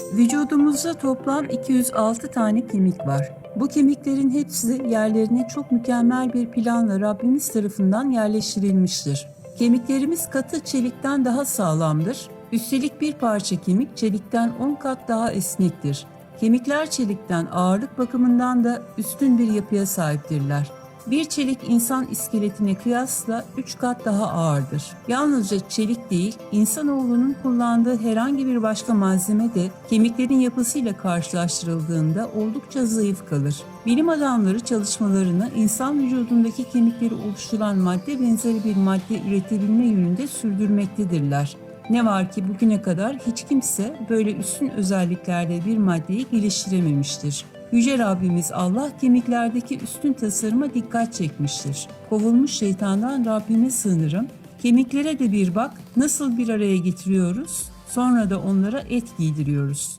Vücudumuzda toplam 206 tane kemik var. Bu kemiklerin hepsi yerlerine çok mükemmel bir planla Rabbimiz tarafından yerleştirilmiştir. Kemiklerimiz katı çelikten daha sağlamdır. Üstelik bir parça kemik çelikten 10 kat daha esnektir. Kemikler çelikten ağırlık bakımından da üstün bir yapıya sahiptirler. Bir çelik insan iskeletine kıyasla 3 kat daha ağırdır. Yalnızca çelik değil, insanoğlunun kullandığı herhangi bir başka malzeme de kemiklerin yapısıyla karşılaştırıldığında oldukça zayıf kalır. Bilim adamları çalışmalarını insan vücudundaki kemikleri oluşturan madde benzeri bir madde üretebilme yönünde sürdürmektedirler. Ne var ki bugüne kadar hiç kimse böyle üstün özelliklerde bir maddeyi geliştirememiştir. Yüce Rabbimiz Allah kemiklerdeki üstün tasarıma dikkat çekmiştir. Kovulmuş şeytandan Rabbime sığınırım. Kemiklere de bir bak nasıl bir araya getiriyoruz, sonra da onlara et giydiriyoruz.